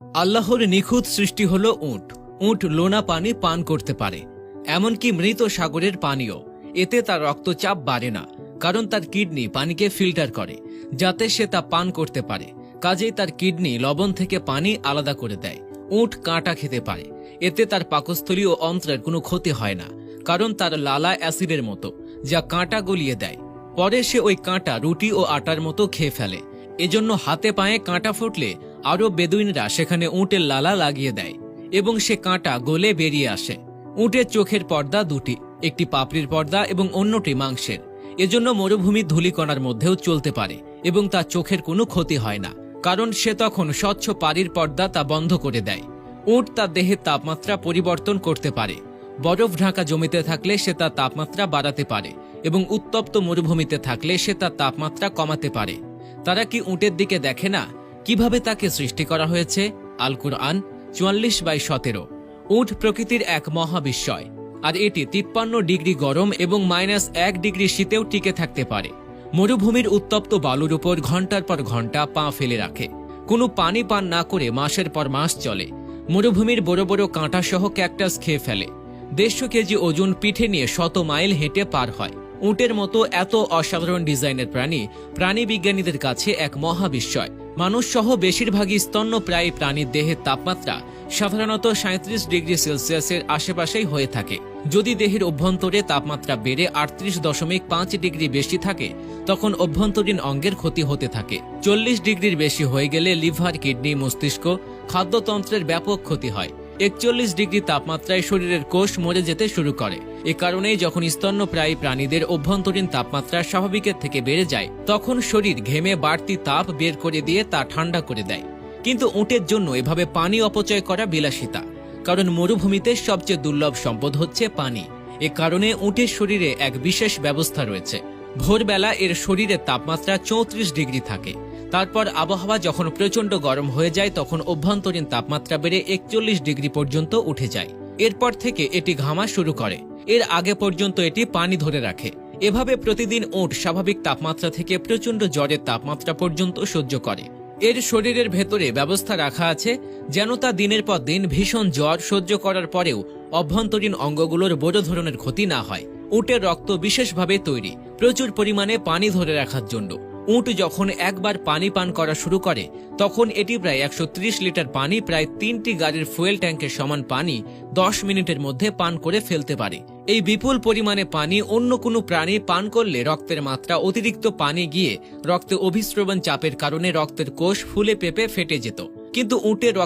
আল্লাহর নিখুঁত সৃষ্টি হল উট। উট লোনা পানি পান করতে পারে। এমনকি মৃত সাগরের পানিও। এতে তার রক্তচাপ বাড়ে না, কারণ তার কিডনি পানিকে ফিল্টার করে, যাতে সে তা পান করতে পারে। কাজেই তার কিডনি লবণ থেকে পানি আলাদা করে দেয়। উঁট কাঁটা খেতে পারে। এতে তার পাকস্থলী ও অন্ত্রের কোনো ক্ষতি হয় না, কারণ তার লালা অ্যাসিডের মতো, যা কাঁটা গলিয়ে দেয়। পরে সে ওই কাঁটা রুটি ও আটার মতো খেয়ে ফেলে। এজন্য হাতে পায়ে কাঁটা ফুটলে আরও বেদুইনরা সেখানে উটের লালা লাগিয়ে দেয় এবং সে কাঁটা গলে বেরিয়ে আসে। উটের চোখের পর্দা দুটি, একটি পাপড়ির পর্দা এবং অন্যটি মাংসের। এজন্য মরুভূমির ধূলিকণার মধ্যেও চলতে পারে এবং তার চোখের কোনো ক্ষতি হয় না, কারণ সে তখন স্বচ্ছ পাড়ির পর্দা তা বন্ধ করে দেয়। উট তার দেহের তাপমাত্রা পরিবর্তন করতে পারে। বরফ ঢাকা জমিতে থাকলে সে তার তাপমাত্রা বাড়াতে পারে এবং উত্তপ্ত মরুভূমিতে থাকলে সে তার তাপমাত্রা কমাতে পারে। তারা কি উটের দিকে দেখে না? কীভাবে তাকে সৃষ্টি করা হয়েছে? আল কুরআন, চুয়াল্লিশ বাই সতেরো। উঠ প্রকৃতির এক মহাবিস্ময়। আর এটি তিপ্পান্ন ডিগ্রি গরম এবং মাইনাস এক ডিগ্রি শীতেও টিকে থাকতে পারে। মরুভূমির উত্তপ্ত বালুর উপর ঘণ্টার পর ঘণ্টা পা ফেলে রাখে। কোনো পানি পান না করে মাসের পর মাস চলে। মরুভূমির বড় বড় কাঁটা সহ ক্যাকটাস খেয়ে ফেলে। দেড়শো কেজি ওজন পিঠে নিয়ে শত মাইল হেঁটে পার হয়। উটের মতো এত অসাধারণ ডিজাইনের প্রাণী প্রাণী বিজ্ঞানীদের কাছে এক মহাবিস্ময়। মানুষ সহ বেশিরভাগই স্তন্যপ্রায়ী প্রাণীর দেহের তাপমাত্রা সাধারণত সাঁত্রিশ ডিগ্রি সেলসিয়াসের আশেপাশেই হয়ে থাকে। যদি দেহের অভ্যন্তরে তাপমাত্রা বেড়ে আটত্রিশ দশমিক পাঁচ ডিগ্রি বেশি থাকে, তখন অভ্যন্তরীণ অঙ্গের ক্ষতি হতে থাকে। চল্লিশ ডিগ্রির বেশি হয়ে গেলে লিভার, কিডনি, মস্তিষ্ক, খাদ্যতন্ত্রের ব্যাপক ক্ষতি হয়। একচল্লিশ ডিগ্রি তাপমাত্রায় শরীরের কোষ মরে যেতে শুরু করে। এ কারণেই যখন স্তন্যপ্রায়ী প্রাণীদের অভ্যন্তরীণ তাপমাত্রা স্বাভাবিকের থেকে বেড়ে যায়, তখন শরীর ঘেমে বাড়তি তাপ বের করে দিয়ে তা ঠান্ডা করে দেয়। কিন্তু উটের জন্য এভাবে পানি অপচয় করা বিলাসিতা, কারণ মরুভূমিতে সবচেয়ে দুর্লভ সম্পদ হচ্ছে পানি। এ কারণে উটের শরীরে এক বিশেষ ব্যবস্থা রয়েছে। ভোরবেলা এর শরীরের তাপমাত্রা চৌত্রিশ ডিগ্রি থাকে। তারপর আবহাওয়া যখন প্রচণ্ড গরম হয়ে যায়, তখন অভ্যন্তরীণ তাপমাত্রা বেড়ে একচল্লিশ ডিগ্রি পর্যন্ত উঠে যায়। এরপর থেকে এটি ঘামা শুরু করে। এর আগে পর্যন্ত এটি পানি ধরে রাখে। এভাবে প্রতিদিন উট স্বাভাবিক তাপমাত্রা থেকে প্রচণ্ড জ্বরের তাপমাত্রা পর্যন্ত সহ্য করে। এর শরীরের ভেতরে ব্যবস্থা রাখা আছে, যেন তা দিনের পর দিন ভীষণ জ্বর সহ্য করার পরেও অভ্যন্তরীণ অঙ্গগুলোর বড় ধরনের ক্ষতি না হয়। উটের রক্ত বিশেষভাবে তৈরি, প্রচুর পরিমাণে পানি ধরে রাখার জন্য। উট যখন একবার পানি পান করা শুরু করে, তখন এটি প্রায় একশো লিটার পানি, প্রায় তিনটি গাড়ির ফুয়েল ট্যাঙ্কের সমান পানি দশ মিনিটের মধ্যে পান করে ফেলতে পারে। এই বিপুল পরিমাণে পানি অন্য কোনো প্রাণী পান করলে রক্তের মাত্রা অতিরিক্ত পানি গিয়ে রক্তে অভিস্রবণ চাপের কারণে রক্তের কোষ ফুলে পেপে ফেটে যেত। কিন্তু উটের